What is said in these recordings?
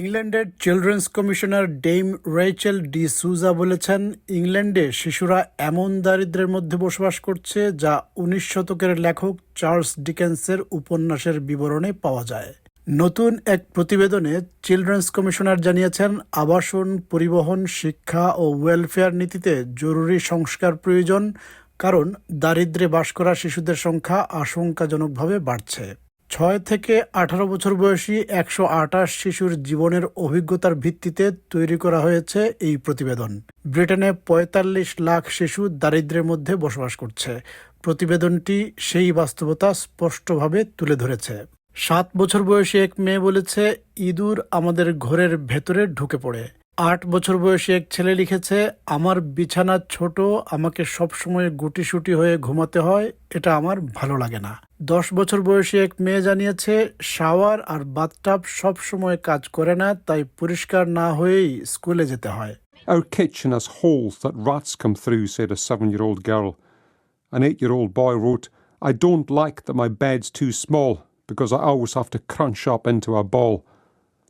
ইংল্যান্ডের children's commissioner Dame Rachel de Souza বলেছেন, ইংল্যান্ডে শিশুরা এমন দারিদ্র্যের মধ্যে বসবাস করছে যা উনিশ শতকের লেখক চার্লস ডিকেন্সের উপন্যাসের বিবরণে পাওয়া যায়। নতুন এক প্রতিবেদনে চিলড্রেন্স কমিশনার জানিয়েছেন, আবাসন, পরিবহন, শিক্ষা ও ওয়েলফেয়ার নীতিতে জরুরি সংস্কার প্রয়োজন, কারণ দারিদ্রে বাস করা শিশুদের সংখ্যা আশঙ্কাজনকভাবে বাড়ছে। ছয় থেকে আঠারো বছর বয়সী একশো আঠাশ শিশুর জীবনের অভিজ্ঞতার ভিত্তিতে তৈরি করা হয়েছে এই প্রতিবেদন। ব্রিটেনে পঁয়তাল্লিশ লাখ শিশু দারিদ্র্যের মধ্যে বসবাস করছে। প্রতিবেদনটি সেই বাস্তবতা স্পষ্টভাবে তুলে ধরেছে। সাত বছর বয়সী এক মেয়ে বলেছে, ইঁদুর আমাদের ঘরের ভেতরে ঢুকে পড়ে। আট বছর বয়সী এক ছেলে লিখেছে আমার বিছানা ছোট আমাকে সবসময় গুটিসুটি হয়ে ঘুমাতে হয় এটা আমার ভালো লাগে না দশ বছর বয়সী এক মেয়ে জানিয়েছে শাওয়ার আর বাথটাব সব সময় কাজ করে না তাই পরিষ্কার না হয়েই স্কুলে যেতে হয় Our kitchen has holes that rats come through, said a seven year old girl. An eight year old boy wrote, I don't like that my bed's too small because I always have to crunch up into a ball.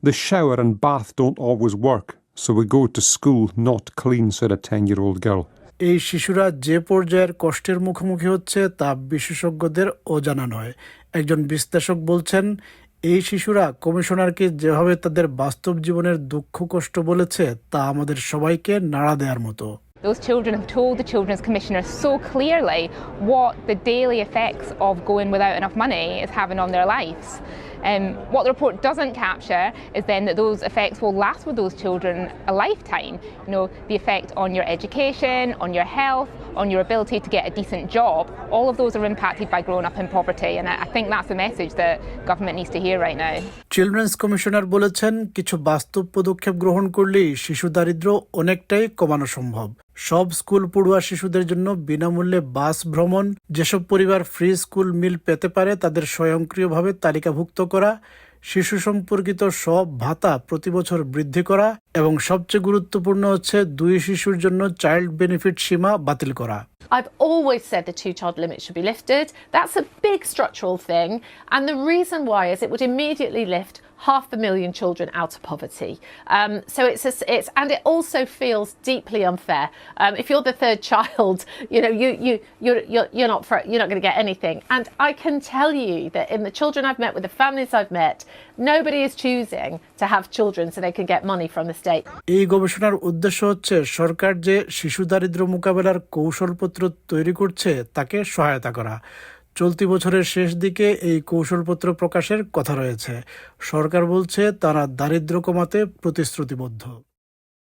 The shower and bath don't always work, so we go to school not clean so that 10 year old girl এই শিশুরা যে পর্যায়ের কষ্টের মুখোমুখি হচ্ছে তা বিশেষজ্ঞদের অজানা নয়। একজন বিশ্লেষক বলছেন এই শিশুরা কমিশনারকে যেভাবে তাদের বাস্তব জীবনের দুঃখ কষ্ট বলেছে তা আমাদের সবাইকে নাড়া দেওয়ার মতো। Those children have told the Children's Commissioner so clearly what the daily effects of going without enough money is having on their lives. Um, what the report doesn't capture is then that those effects will last with those children a lifetime. You know, the effect on your education, on your health, on your ability to get a decent job, all of those are impacted by growing up in poverty. And I think that's the message that government needs to hear right now. Children's commissioner বলেছেন কিছু বাস্তব পদক্ষেপ গ্রহণ করলেই শিশু দারিদ্র্য অনেকটাই কমানো সম্ভব সব স্কুল পড়ুয়া শিশুদের জন্য বিনামূল্যে বাস ভ্রমণ যেসব পরিবার ফ্রি স্কুল মিল পেতে পারে তাদের স্বয়ংক্রিয়ভাবে তালিকাভুক্ত করা শিশু সম্পর্কিত সব ভাতা প্রতি বছর বৃদ্ধি করা এবং সবচেয়ে গুরুত্বপূর্ণ হচ্ছে দুই শিশুর জন্য চাইল্ড বেনিফিট সীমা বাতিল করা I've always said the two child limit should be lifted. That's a big structural thing. And the reason why is it would immediately lift half a million children out of poverty. Um, so it's, a, it's and it also feels deeply unfair. Um, if you're the third child, you know you you you're you're, you're not for, you're not going to get anything. And I can tell you that in the children I've met, with the families I've met, nobody is choosing to have children so they can get money from the state. এই গবেষণার উদ্দেশ্য হচ্ছে সরকার যে শিশু দারিদ্র্য মোকাবেলার কৌশলপত্র তৈরি করছে তাকে সহায়তা করা চলতি বছরের শেষ দিকে এই কৌশলপত্র প্রকাশের কথা রয়েছে। সরকার বলছে, তারা দারিদ্র কমাতে প্রতিশ্রুতিবদ্ধ।